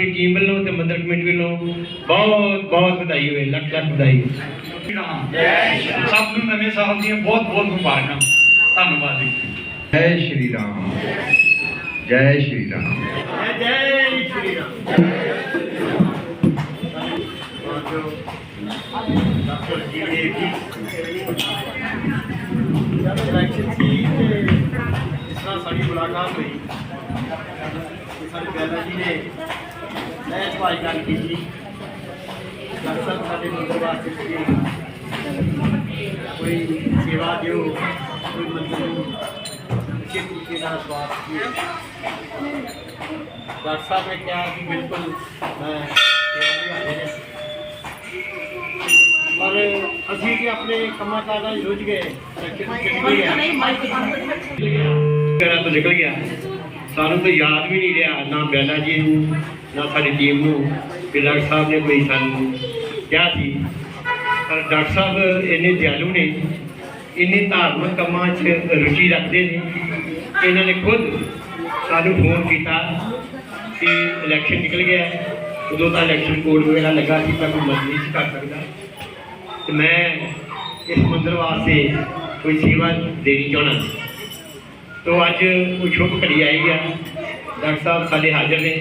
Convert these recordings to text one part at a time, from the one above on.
ਦੀ team ਵੱਲੋਂ ਤੇ ਮੰਦਰ ਕਮੇਟੀ ਵੱਲੋਂ ਬਹੁਤ ਬਹੁਤ ਵਧਾਈ ਹੋਵੇ ਲੱਖ ਲੱਖ ਵਧਾਈ ਸਭ ਨੂੰ ਨਵੇਂ ਸਾਲ ਦੀਆਂ ਬਹੁਤ ਬਹੁਤ ਮੁਬਾਰਕਾਂ। ਧੰਨਵਾਦ ਜੀ। ਜੈ ਸ਼੍ਰੀ ਰਾਮ। ਜੈ ਸ਼੍ਰੀ ਰਾਮ। ਇਲੈਕਸ਼ਨ ਸੀ ਤੇ ਜਿਸ ਤਰ੍ਹਾਂ ਸਾਡੀ ਮੁਲਾਕਾਤ ਹੋਈ ਤੇ ਸਾਡੇ ਬੈਲਾ ਜੀ ਨੇ ਮੈਂ ਭਾਈ ਗੱਲ ਕੀਤੀ ਡਾਕਟਰ ਸਾਹਿਬ ਸਾਡੇ ਮੰਦਰ ਵਾਸਤੇ ਕੋਈ ਕੋਈ ਸੇਵਾ ਦਿਓ ਕੋਈ ਮੰਦਰ ਨੂੰ ਕਿਸੇ ਤਰੀਕੇ ਨਾਲ ਸਵਾਸ ਦਿਓ ਡਾਕਟਰ ਸਾਹਿਬ ਨੇ ਕਿਹਾ ਕਿ ਬਿਲਕੁਲ ਮੈਂ ਸੇਵਾ ਲਈ ਹਾਜ਼ਰ ਹਾਂ ਪਰ ਅਸੀਂ ਕਿ ਆਪਣੇ ਕੰਮਾਂ ਕਾਰਾਂ 'ਚ ਰੁੱਝ ਗਏ ਇਲੈਕਸ਼ਨ ਚਲੀ ਗਈ ਹੈ ਘਰਾਂ ਤੋਂ ਨਿਕਲ ਗਿਆ। ਸਾਨੂੰ ਤਾਂ ਯਾਦ ਵੀ ਨਹੀਂ ਰਿਹਾ, ਨਾ ਬੈਲਾ ਜੀ ਨੂੰ, ਨਾ ਸਾਡੀ ਟੀਮ ਨੂੰ ਕਿ ਡਾਕਟਰ ਸਾਹਿਬ ਨੇ ਕੋਈ ਸਾਨੂੰ ਕਿਹਾ ਸੀ। ਪਰ ਡਾਕਟਰ ਸਾਹਿਬ ਇੰਨੇ ਦਿਆਲੂ ਨੇ, ਇੰਨੇ ਧਾਰਮਿਕ ਕੰਮਾਂ 'ਚ ਰੁਚੀ ਰੱਖਦੇ ਨੇ, ਇਹਨਾਂ ਨੇ ਖੁਦ ਸਾਨੂੰ ਫੋਨ ਕੀਤਾ ਕਿ ਇਲੈਕਸ਼ਨ ਨਿਕਲ ਗਿਆ ਉਦੋਂ ਤਾਂ ਇਲੈਕਸ਼ਨ ਕੋਡ ਵਗੈਰਾ ਲੱਗਾ ਸੀ, ਤਾਂ ਕੋਈ ਮਦਦ ਨਹੀਂ ਸੀ ਕਰ ਸਕਦਾ। ਤੇ ਮੈਂ ਇਸ ਮੰਦਰ ਵਾਸਤੇ ਕੋਈ ਸੇਵਾ ਦੇਣੀ ਚਾਹਣਾ ਤੋ ਅੱਜ ਉਹ ਸ਼ੁਭ ਘੜੀ ਆਈ ਆ। ਡਾਕਟਰ ਸਾਹਿਬ ਸਾਡੇ ਹਾਜ਼ਰ ਨੇ।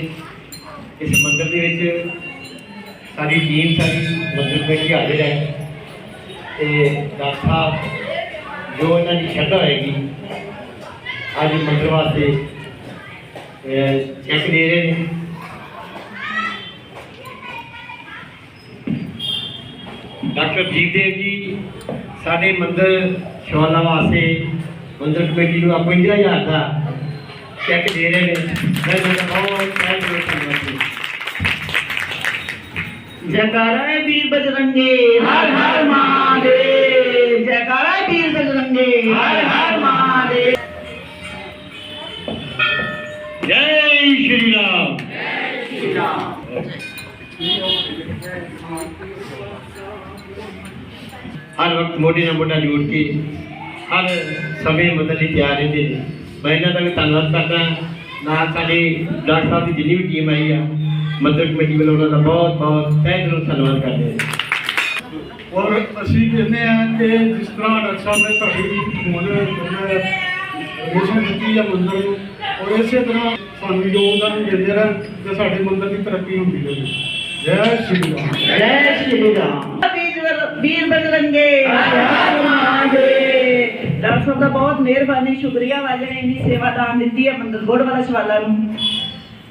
ਇਸ ਮੰਦਰ ਦੇ ਵਿੱਚ ਸਾਡੀ ਟੀਮ ਸਾਡੀ ਮੰਦਰ ਵਿੱਚ ਹਾਜ਼ਰ ਹੈ। ਤੇ ਡਾਕਟਰ ਸਾਹਿਬ, ਜੋ ਇਹਨਾਂ ਦੀ ਸ਼ਰਧਾ ਹੋਏਗੀ, ਅੱਜ ਮੰਦਰ ਵਾਸਤੇ ਚੈੱਕ ਦੇ ਰਹੇ ਨੇ। ਡਾਕਟਰ ਜੀਵਦੇਵ ਜੀ, ਸਾਡੇ ਮੰਦਰ ਸ਼ਿਵਾਲਾ ਵਾਸਤੇ پندرہ روپے کلو تھا جے شری رام ہر وقت موٹے نا موٹا جو ਹਰ ਸਮੇਂ ਮਤਲਬ ਕਿ ਤਿਆਰ ਰਹਿੰਦੇ ਨੇ ਮੈਂ ਇਹਨਾਂ ਦਾ ਵੀ ਧੰਨਵਾਦ ਕਰਦਾ ਨਾਲ ਸਾਡੇ ਡਾਕਟਰ ਸਾਹਿਬ ਦੀ ਜਿੰਨੀ ਵੀ ਟੀਮ ਆਈ ਆ ਮਤਲਬ ਕਮੇਟੀ ਵੱਲੋਂ ਉਹਨਾਂ ਦਾ ਬਹੁਤ ਬਹੁਤ ਤਹਿ ਦਿਲੋਂ ਧੰਨਵਾਦ ਕਰਦੇ ਹਾਂ ਔਰ ਅਸੀਂ ਕਹਿੰਦੇ ਆ ਕਿ ਜਿਸ ਤਰ੍ਹਾਂ ਡਾਕਟਰ ਸਾਹਿਬ ਨੇ ਤੁਹਾਡੀ ਮਨ ਮਿਸ਼ਨ ਦਿੱਤੀ ਆ ਮੰਦਰ ਨੂੰ ਔਰ ਇਸੇ ਤਰ੍ਹਾਂ ਸਾਨੂੰ ਯੋਗਦਾਨ ਦਿੰਦੇ ਰਹਿਣ ਤੇ ਸਾਡੇ ਮੰਦਰ ਦੀ ਤਰੱਕੀ ਹੁੰਦੀ ਰਹੇ ਜੈ ਸ਼੍ਰੀ ਰਾਮ ਜੈ ਸ਼੍ਰੀ ਰਾਮ ਵੀਰ ਬਜਰੰਗੇ ਹਰ ਹਰ ਮਹਾਦੇਵ ਡਾਕਟਰ ਸਾਹਿਬ ਦਾ ਬਹੁਤ ਮਿਹਰਬਾਨੀ, ਸ਼ੁਕਰੀਆ ਵਾਲੇ ਨੇ ਇੰਨੀ ਸੇਵਾ ਦਾਨ ਦਿੱਤੀ ਹੈ ਮੰਦਰ ਗੋੜ ਵਾਲਾ ਸ਼ਵਾਲਾ ਨੂੰ।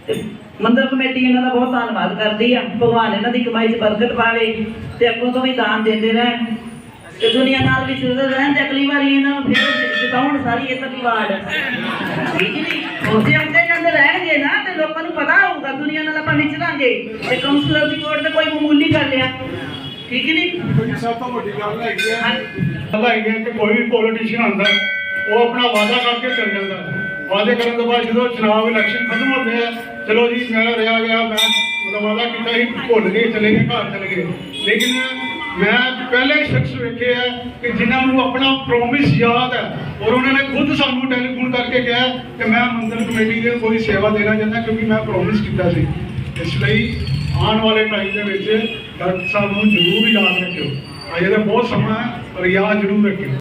ਤੇ ਮੰਦਰ ਕਮੇਟੀ ਇਹਨਾਂ ਦਾ ਬਹੁਤ ਧੰਨਵਾਦ ਕਰਦੀ ਆ। ਭਗਵਾਨ ਇਹਨਾਂ ਦੀ ਕਮਾਈ 'ਚ ਬਰਕਤ ਪਾਵੇ ਤੇ ਅੱਗੋਂ ਤੋਂ ਵੀ ਦਾਨ ਦਿੰਦੇ ਰਹਿਣ। ਤੇ ਦੁਨੀਆ ਨਾਲ ਵੀ ਜੁੜਦੇ ਰਹਿਣ ਤੇ ਅਗਲੀ ਵਾਰੀ ਇਹਨਾਂ ਨੂੰ ਫਿਰ ਜਿਤਾਉਣ ਸਾਰੀ ਇਹ ਤਾਂ ਠੀਕ ਨਹੀਂ ਉਹਦੇ ਆਉਂਦੇ ਜਾਂਦੇ ਰਹਿਣਗੇ ਨਾ ਤੇ ਲੋਕਾਂ ਨੂੰ ਪਤਾ ਹੋਊਗਾ, ਦੁਨੀਆ ਨਾਲ ਆਪਾਂ ਵਿਚਰਾਂਗੇ ਤੇ ਕਾਉਂਸਲਰ ਦੀ ਕੋਰਟ ਤੇ ਕੋਈ ਮਾਮੂਲੀ ਕਰ ਲਿਆ ਠੀਕ ਨਹੀਂ? ਸਭ ਤੋਂ ਵੱਡੀ ਗੱਲ ਹੈਗੀ ਹੈ ਗੱਲ ਹੈਗੀ ਹੈ ਕਿ ਕੋਈ ਵੀ ਪੋਲੀਟੀਸ਼ੀਅਨ ਆਉਂਦਾ ਉਹ ਆਪਣਾ ਵਾਅਦਾ ਕਰਕੇ ਚੱਲ ਜਾਂਦਾ। ਵਾਅਦੇ ਕਰਨ ਤੋਂ ਬਾਅਦ ਜਦੋਂ ਚੁਣਾਵ ਇਲੈਕਸ਼ਨ ਖਤਮ ਹੁੰਦੇ ਆ ਚਲੋ ਜੀ ਮੈਂ ਰਿਹਾ ਗਿਆ ਮੈਂ ਮਤਲਬ ਵਾਅਦਾ ਕੀਤਾ ਸੀ ਭੁੱਲ ਗਏ ਚਲੇ ਗਏ ਘਰ ਚਲੇ ਗਏ। ਲੇਕਿਨ ਮੈਂ ਪਹਿਲੇ ਸ਼ਖਸ ਵੇਖੇ ਆ ਕਿ ਜਿਨ੍ਹਾਂ ਨੂੰ ਆਪਣਾ ਪ੍ਰੋਮਿਸ ਯਾਦ ਹੈ ਔਰ ਉਹਨਾਂ ਨੇ ਖੁਦ ਸਾਨੂੰ ਟੈਲੀਫੋਨ ਕਰਕੇ ਕਿਹਾ ਕਿ ਮੈਂ ਮੰਦਰ ਕਮੇਟੀ ਦੇ ਕੋਈ ਸੇਵਾ ਦੇਣਾ ਚਾਹੁੰਦਾ ਕਿਉਂਕਿ ਮੈਂ ਪ੍ਰੋਮਿਸ ਕੀਤਾ ਸੀ। ਇਸ ਲਈ ਆਉਣ ਵਾਲੇ ਟਾਈਮ ਦੇ ਵਿੱਚ ਡਾਕਟਰ ਸਾਹਿਬ ਨੂੰ ਜ਼ਰੂਰ ਯਾਦ ਰੱਖਿਓ ਅਜੇ ਤਾਂ ਬਹੁਤ ਸਮਾਂ ਹੈ ਪਰ ਯਾਦ ਜ਼ਰੂਰ ਰੱਖਿਓ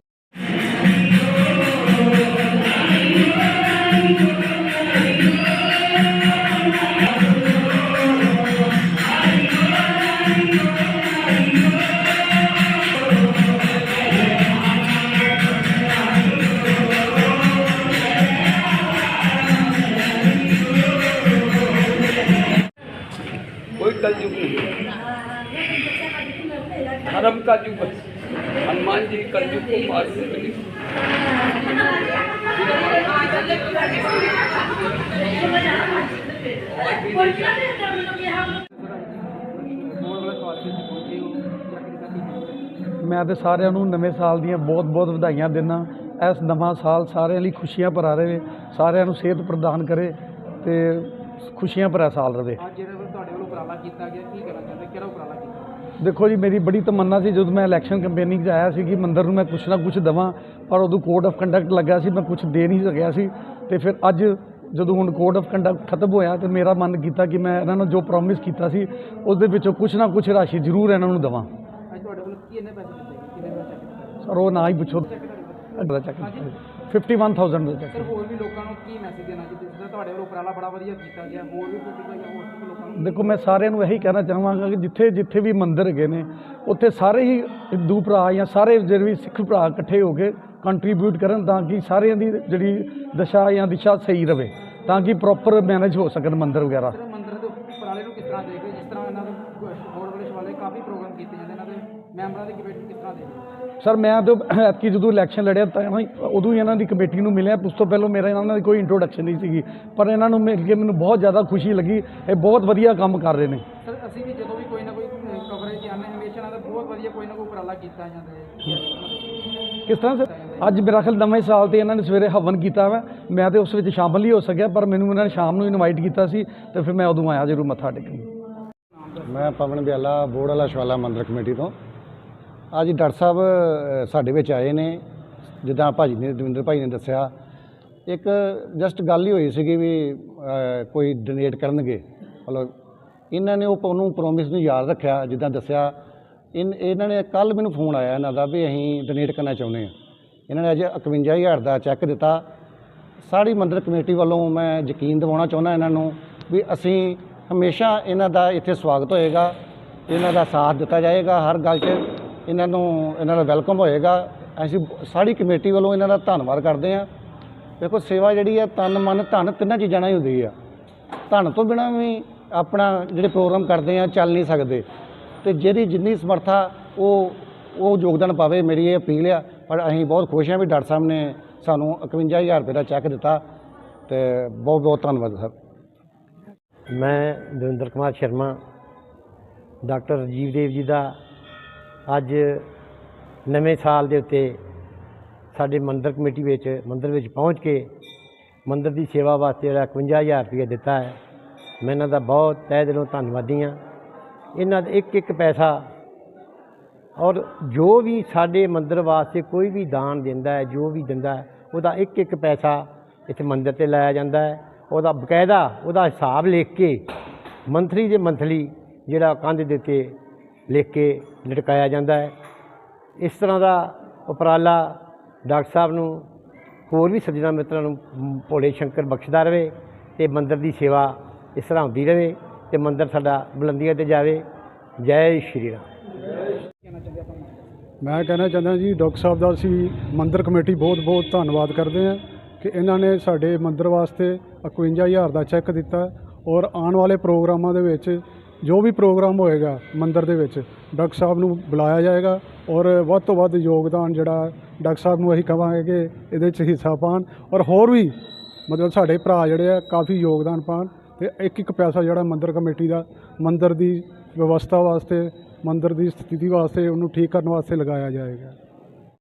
कोई कलयुग नहीं धर्म का युग है हनुमान जी कलयुग को मारने के लिए ਮੈਂ ਤੇ ਸਾਰਿਆਂ ਨੂੰ ਨਵੇਂ ਸਾਲ ਦੀਆਂ ਬਹੁਤ-ਬਹੁਤ ਵਧਾਈਆਂ ਦਿੰਦਾ ਇਸ ਨਵਾਂ ਸਾਲ ਸਾਰਿਆਂ ਲਈ ਖੁਸ਼ੀਆਂ ਭਰਾ ਰਹੇ ਸਾਰਿਆਂ ਨੂੰ ਸਿਹਤ ਪ੍ਰਦਾਨ ਕਰੇ ਤੇ ਖੁਸ਼ੀਆਂ ਭਰਾ ਸਾਲ ਰਵੇ ਅੱਜ ਜਿਹੜਾ ਤੁਹਾਡੇ ਵੱਲੋਂ ਉਪਰਾਲਾ ਕੀਤਾ ਗਿਆ ਕੀ ਕਹਿਣਾ ਚਾਹੁੰਦੇ ਕਿਹੜਾ ਉਪਰਾਲਾ ਕੀਤਾ ਦੇਖੋ ਜੀ ਮੇਰੀ ਬੜੀ ਤਮੰਨਾ ਸੀ ਜਦੋਂ ਮੈਂ ਇਲੈਕਸ਼ਨ ਕੈਂਪੇਨਿੰਗ 'ਚ ਆਇਆ ਸੀ ਕਿ ਮੰਦਰ ਨੂੰ ਮੈਂ ਕੁਛ ਨਾ ਕੁਛ ਦਵਾਂ ਪਰ ਉਦੋਂ ਕੋਡ ਆਫ ਕੰਡਕਟ ਲੱਗਾ ਸੀ ਮੈਂ ਕੁਛ ਦੇ ਨਹੀਂ ਸਕਿਆ ਸੀ। ਤੇ ਫਿਰ ਅੱਜ ਜਦੋਂ ਹੁਣ ਕੋਡ ਆਫ ਕੰਡਕਟ ਖਤਮ ਹੋਇਆ ਤੇ ਮੇਰਾ ਮਨ ਕੀਤਾ ਕਿ ਮੈਂ ਇਹਨਾਂ ਨੂੰ ਜੋ ਪ੍ਰੋਮਿਸ ਕੀਤਾ ਸੀ ਉਸ ਦੇ ਵਿੱਚੋਂ ਕੁਝ ਨਾ ਕੁਝ ਰਾਸ਼ੀ ਜ਼ਰੂਰ ਇਹਨਾਂ ਨੂੰ ਦੇਵਾਂ। ਅੱਜ ਤੁਹਾਡੇ ਵੱਲੋਂ ਕੀ ਪੈਸੇ ਦਿੱਤੇ? ਕਿੰਨੇ ਪੈਸੇ ਸਰ ਉਹ ਨਾ ਹੀ ਪੁੱਛੋ। ਅਗਲਾ ਚੈੱਕ 51000 ਦਾ ਚੈੱਕ ਸਰ ਹੋਰ ਵੀ ਲੋਕਾਂ ਨੂੰ ਕੀ ਮੈਸੇਜ ਦੇਣਾ ਚਾਹੀਦਾ ਜਿਸ ਤਰ੍ਹਾਂ ਤੁਹਾਡੇ ਵੱਲੋਂ ਉਪਰਾਲਾ ਬੜਾ ਵਧੀਆ ਕੀਤਾ ਗਿਆ। ਹੋਰ ਵੀ ਕੋਈ ਕੀਤਾ ਗਿਆ ਹੋਰ ਵੀ ਲੋਕਾਂ ਨੂੰ ਦੇਖੋ ਮੈਂ ਸਾਰਿਆਂ ਨੂੰ ਇਹੀ ਕਹਿਣਾ ਚਾਹਾਂਗਾ ਕਿ ਜਿੱਥੇ ਜਿੱਥੇ ਵੀ ਮੰਦਿਰ ਹੈਗੇ ਨੇ ਉੱਥੇ ਸਾਰੇ ਹੀ ਹਿੰਦੂ ਭਰਾ ਜਾਂ ਸਾਰੇ ਜਿਹੜੇ ਵੀ ਸਿੱਖ ਭਰਾ ਇਕੱਠੇ ਹੋ ਕੇ ਕੰਟਰੀਬਿਊਟ ਕਰਨ ਤਾਂ ਕਿ ਸਾਰਿਆਂ ਦੀ ਜਿਹੜੀ ਦਸ਼ਾ ਜਾਂ ਦਿਸ਼ਾ ਸਹੀ ਰਵੇ ਤਾਂ ਕਿ ਪ੍ਰੋਪਰ ਮੈਨੇਜ ਹੋ ਸਕਣ ਮੰਦਿਰ ਵਗੈਰਾ। ਮੰਦਿਰ ਦੇ ਉਪਰਾਲੇ ਨੂੰ ਕਿਸ ਤਰ੍ਹਾਂ ਦੇਖਦੇ ਜਿਸ ਤਰ੍ਹਾਂ ਇਹਨਾਂ ਦੇ ਹੋਰ ਵਾਲੇ ਸ਼ਵਾਲੇ ਕਾਫੀ ਪ੍ਰੋਗਰਾਮ ਕੀਤੇ ਜਾਂਦੇ ਇਹਨਾਂ ਦੇ ਮੈਂਬਰਾਂ ਦੀ ਕਮੇਟੀ ਕਿਸ ਤਰ੍ਹਾਂ ਦੇਖਦੇ ਸਰ ਮੈਂ ਤਾਂ ਐਤਕੀ ਜਦੋਂ ਇਲੈਕਸ਼ਨ ਲੜਿਆ ਤਾਂ ਨਾ ਉਦੋਂ ਹੀ ਇਹਨਾਂ ਦੀ ਕਮੇਟੀ ਨੂੰ ਮਿਲਿਆ। ਉਸ ਤੋਂ ਪਹਿਲਾਂ ਮੇਰਾ ਇਹਨਾਂ ਦੀ ਕੋਈ ਇੰਟਰੋਡਕਸ਼ਨ ਨਹੀਂ ਸੀਗੀ। ਪਰ ਇਹਨਾਂ ਨੂੰ ਮਿਲ ਕੇ ਮੈਨੂੰ ਬਹੁਤ ਜ਼ਿਆਦਾ ਖੁਸ਼ੀ ਲੱਗੀ। ਇਹ ਬਹੁਤ ਵਧੀਆ ਕੰਮ ਕਰ ਰਹੇ ਨੇ। ਸਰ ਅਸੀਂ ਵੀ ਜਦੋਂ ਵੀ ਕੋਈ ਨਾ ਕੋਈ ਕਵਰੇਜ ਆਉਂਦੇ ਹਮੇਸ਼ਾ ਇਹਨਾਂ ਦਾ ਬਹੁਤ ਵਧੀਆ ਕੋਈ ਨਾ ਕੋਈ ਉਪਰਾਲਾ ਕੀਤਾ ਜਾਂਦਾ ਹੈ। ਕਿਸ ਤਰ੍ਹਾਂ ਸਰ? ਅੱਜ ਮੇਰਾ ਖਿਆਲ ਨਵੇਂ ਸਾਲ ਤੇ ਇਹਨਾਂ ਨੇ ਸਵੇਰੇ ਹਵਨ ਕੀਤਾ ਵਾ। ਮੈਂ ਤੇ ਉਸ ਵਿੱਚ ਸ਼ਾਮਲ ਹੀ ਹੋ ਸਕਿਆ ਪਰ ਮੈਨੂੰ ਇਹਨਾਂ ਨੇ ਸ਼ਾਮ ਨੂੰ ਇਨਵਾਈਟ ਕੀਤਾ ਸੀ ਤੇ ਫਿਰ ਮੈਂ ਉਦੋਂ ਆਇਆ ਜ਼ਰੂਰ ਮੱਥਾ ਟੇਕਣ। ਮੈਂ ਪਵਨ ਬਿਆਲਾ ਬੋਰਡ ਵਾਲਾ ਸ਼ਵਾਲਾ ਮੰਦਿਰ ਕਮੇਟੀ ਤੋਂ। ਅੱਜ ਡਾਕਟਰ ਸਾਹਿਬ ਸਾਡੇ ਵਿੱਚ ਆਏ ਨੇ, ਜਿੱਦਾਂ ਭਾਜੀ ਨੇ, ਦਵਿੰਦਰ ਭਾਈ ਨੇ ਦੱਸਿਆ। ਇੱਕ ਜਸਟ ਗੱਲ ਹੀ ਹੋਈ ਸੀਗੀ ਵੀ ਕੋਈ ਡੋਨੇਟ ਕਰਨਗੇ। ਮਤਲਬ ਇਹਨਾਂ ਨੇ ਉਹ ਉਹਨੂੰ ਪ੍ਰੋਮਿਸ ਨੂੰ ਯਾਦ ਰੱਖਿਆ, ਜਿੱਦਾਂ ਦੱਸਿਆ। ਇਨ, ਇਹਨਾਂ ਨੇ ਕੱਲ ਮੈਨੂੰ ਫੋਨ ਆਇਆ ਇਹਨਾਂ ਦਾ ਵੀ ਅਸੀਂ ਡੋਨੇਟ ਕਰਨਾ ਚਾਹੁੰਦੇ ਹਾਂ। ਇਹਨਾਂ ਨੇ ਅੱਜ 51000 ਦਾ ਚੈੱਕ ਦਿੱਤਾ। ਸਾਰੀ ਮੰਦਰ ਕਮੇਟੀ ਵੱਲੋਂ ਮੈਂ ਯਕੀਨ ਦਿਵਾਉਣਾ ਚਾਹੁੰਦਾ ਇਹਨਾਂ ਨੂੰ ਵੀ ਅਸੀਂ ਹਮੇਸ਼ਾ ਇਹਨਾਂ ਦਾ ਇੱਥੇ ਸਵਾਗਤ ਹੋਏਗਾ। ਇਹਨਾਂ ਦਾ ਸਾਥ ਦਿੱਤਾ ਜਾਏਗਾ ਹਰ ਗੱਲ 'ਚ। ਇਹਨਾਂ ਨੂੰ, ਇਹਨਾਂ ਦਾ ਵੈਲਕਮ ਹੋਏਗਾ। ਅਸੀਂ ਸਾਰੀ ਕਮੇਟੀ ਵੱਲੋਂ ਇਹਨਾਂ ਦਾ ਧੰਨਵਾਦ ਕਰਦੇ ਹਾਂ। ਦੇਖੋ, ਸੇਵਾ ਜਿਹੜੀ ਹੈ, ਤਨ, ਮਨ, ਧਨ ਤਿੰਨਾਂ ਚੀਜ਼ਾਂ ਨਾਲ ਹੀ ਹੁੰਦੀ ਆ। ਧਨ ਤੋਂ ਬਿਨਾਂ ਵੀ ਆਪਣਾ ਜਿਹੜੇ ਪ੍ਰੋਗਰਾਮ ਕਰਦੇ ਆ, ਚੱਲ ਨਹੀਂ ਸਕਦੇ। ਤੇ ਜਿਹੜੀ ਜਿੰਨੀ ਸਮਰੱਥਾ, ਉਹ ਉਹ ਯੋਗਦਾਨ ਪਾਵੇ, ਮੇਰੀ ਇਹ ਅਪੀਲ ਆ। ਪਰ ਅਸੀਂ ਬਹੁਤ ਖੁਸ਼ ਹਾਂ ਵੀ ਡਾਕਟਰ ਸਾਹਿਬ ਨੇ ਸਾਨੂੰ 51000 ਰੁਪਏ ਦਾ ਚੈੱਕ ਦਿੱਤਾ। ਤੇ ਬਹੁਤ ਬਹੁਤ ਧੰਨਵਾਦ, ਸਰ। ਮੈਂ ਦਵਿੰਦਰ ਕੁਮਾਰ ਸ਼ਰਮਾ, ਡਾਕਟਰ ਰਾਜੀਵ ਦੇਵ ਜੀ ਦਾ ਅੱਜ ਨਵੇਂ ਸਾਲ ਦੇ ਉੱਤੇ ਸਾਡੇ ਮੰਦਰ ਕਮੇਟੀ ਵਿੱਚ, ਮੰਦਰ ਵਿੱਚ ਪਹੁੰਚ ਕੇ ਮੰਦਰ ਦੀ ਸੇਵਾ ਵਾਸਤੇ ਜਿਹੜਾ 51000 ਰੁਪਏ ਦਿੱਤਾ ਹੈ। ਮੈਂ ਇਹਨਾਂ ਦਾ ਬਹੁਤ ਤਹਿ ਦਿਲੋਂ ਧੰਨਵਾਦੀ ਹਾਂ। ਇਹਨਾਂ ਦਾ ਇੱਕ ਇੱਕ ਪੈਸਾ ਔਰ ਜੋ ਵੀ ਸਾਡੇ ਮੰਦਰ ਵਾਸਤੇ ਕੋਈ ਵੀ ਦਾਨ ਦਿੰਦਾ ਹੈ, ਜੋ ਵੀ ਦਿੰਦਾ ਹੈ, ਉਹਦਾ ਇੱਕ ਇੱਕ ਪੈਸਾ ਇੱਥੇ ਮੰਦਰ ਤੇ ਲਾਇਆ ਜਾਂਦਾ ਹੈ। ਉਹਦਾ ਬਕਾਇਦਾ ਉਹਦਾ ਹਿਸਾਬ ਲਿਖ ਕੇ ਮੰਥਲੀ ਦੇ ਮੰਥਲੀ ਜਿਹੜਾ ਕੰਧ ਦੇ ਉੱਤੇ ਲਿਖ ਕੇ ਲਟਕਾਇਆ ਜਾਂਦਾ ਹੈ। ਇਸ ਤਰ੍ਹਾਂ ਦਾ ਉਪਰਾਲਾ ਡਾਕਟਰ ਸਾਹਿਬ ਨੂੰ ਹੋਰ ਵੀ ਸੱਜਣਾ ਮਿੱਤਰਾਂ ਨੂੰ ਭੋਲੇ ਸ਼ੰਕਰ ਬਖਸ਼ਦਾ ਰਹੇ ਤੇ ਮੰਦਰ ਦੀ ਸੇਵਾ ਇਸ ਤਰ੍ਹਾਂ ਹੁੰਦੀ ਰਹੇ ਤੇ ਮੰਦਰ ਸਾਡਾ ਬੁਲੰਦੀਆਂ ਤੇ ਜਾਵੇ। ਜੈ ਸ਼੍ਰੀ ਰਾਮ। ਮੈਂ ਕਹਿਣਾ ਚਾਹੁੰਦਾ ਜੀ, ਡਾਕਟਰ ਸਾਹਿਬ ਦਾ ਅਸੀਂ ਮੰਦਰ ਕਮੇਟੀ ਬਹੁਤ ਬਹੁਤ ਧੰਨਵਾਦ ਕਰਦੇ ਹਾਂ ਕਿ ਇਹਨਾਂ ਨੇ ਸਾਡੇ ਮੰਦਰ ਵਾਸਤੇ 51000 ਦਾ ਚੈੱਕ ਦਿੱਤਾ ਔਰ ਆਉਣ ਵਾਲੇ ਪ੍ਰੋਗਰਾਮਾਂ ਦੇ ਵਿੱਚ ਜੋ ਵੀ ਪ੍ਰੋਗਰਾਮ ਹੋਏਗਾ ਮੰਦਿਰ ਦੇ ਵਿੱਚ, ਡਾਕਟਰ ਸਾਹਿਬ ਨੂੰ ਬੁਲਾਇਆ ਜਾਏਗਾ ਔਰ ਵੱਧ ਤੋਂ ਵੱਧ ਯੋਗਦਾਨ ਜਿਹੜਾ ਡਾਕਟਰ ਸਾਹਿਬ ਨੂੰ ਅਸੀਂ ਕਵਾਂਗੇ ਕਿ ਇਹਦੇ 'ਚ ਹਿੱਸਾ ਪਾਣ ਔਰ ਹੋਰ ਵੀ ਮਤਲਬ ਸਾਡੇ ਭਰਾ ਜਿਹੜੇ ਆ, ਕਾਫੀ ਯੋਗਦਾਨ ਪਾਣ ਤੇ ਇੱਕ ਇੱਕ ਪੈਸਾ ਜਿਹੜਾ ਮੰਦਿਰ ਕਮੇਟੀ ਦਾ ਮੰਦਿਰ ਦੀ ਵਿਵਸਥਾ ਵਾਸਤੇ, ਮੰਦਿਰ ਦੀ ਸਥਿਤੀ ਵਾਸਤੇ ਉਹਨੂੰ ਠੀਕ ਕਰਨ ਵਾਸਤੇ ਲਗਾਇਆ ਜਾਏਗਾ।